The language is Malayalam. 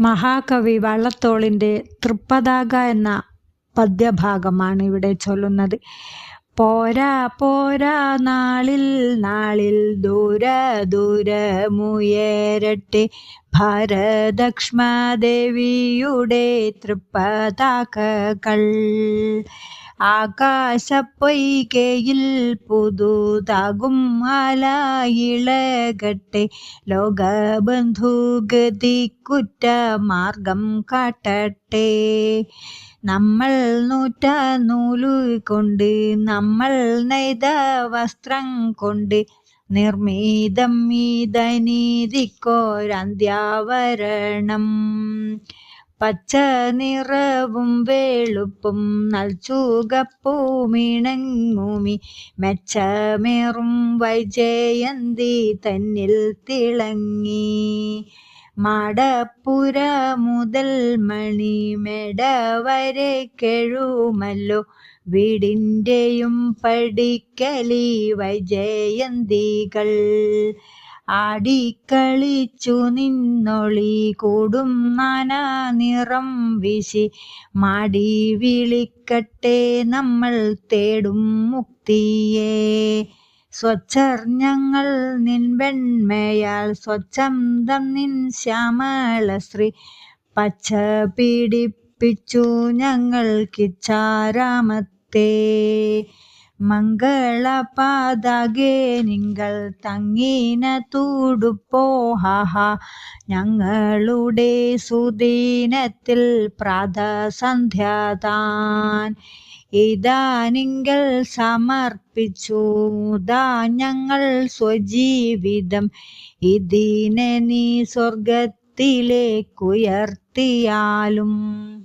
മഹാകവി വള്ളത്തോളിന്റെ തൃപ്പതാക എന്ന പദ്യഭാഗമാണ് ഇവിടെ ചൊല്ലുന്നത്. പോരാ പോരാ നാളിൽ നാളിൽ ദൂര ദൂരമുയരട്ടെ ഭാരതക്ഷ്മദേവിയുടെ തൃപ്പതാകകൾ. ആകാശപ്പൊയ്കയിൽ പുതുതാകും അലയിളകട്ടെ ലോകബന്ധുഗതിക്കുറ്റ മാർഗം കാട്ടട്ടെ. നമ്മൾ നൂറ്റ നൂലു കൊണ്ട് നമ്മൾ നെയ്ത വസ്ത്രം കൊണ്ട് നിർമ്മിതം ഇതനീതിക്കോരന്ത്യാവരണം പച്ച നിറവും വെളുപ്പും നൽചുകപ്പൂമിണങ്ങുമി മെച്ചമേറും വൈജയന്തി തന്നിൽ തിളങ്ങി. മാടപ്പുര മുതൽ മണിമേട വരെ കെഴുമല്ലോ. വീടിന്റെയും പടിക്കലി വൈജയന്തികൾ. ആടിക്കളിച്ചു നിന്നൊളി കൂടും നന നിറം വിശി. മാടി വിളിക്കട്ടെ നമ്മൾ തേടും മുക്തിയെ. സ്വച്ഛർ ഞങ്ങൾ നിൻ വെണ്മയാൽ സ്വച്ഛന്തം നിൻ ശ്യാമളശ്രീ. പച്ച പീഡിപ്പിച്ചു ഞങ്ങൾക്കിച്ചാരാമത്തെ മംഗളപാതാകെ നിങ്ങൾ തങ്ങിന തൂടുപ്പോ ഹാ ഞങ്ങളുടെ സുദീനത്തിൽ പ്രാതസന്ധ്യതാൻ നിങ്ങൾ സമർപ്പിച്ചു ദാ ഞങ്ങൾ സ്വജീവിതം. ഇതിനെ നീ സ്വർഗത്തിലേക്കുയർത്തിയാലും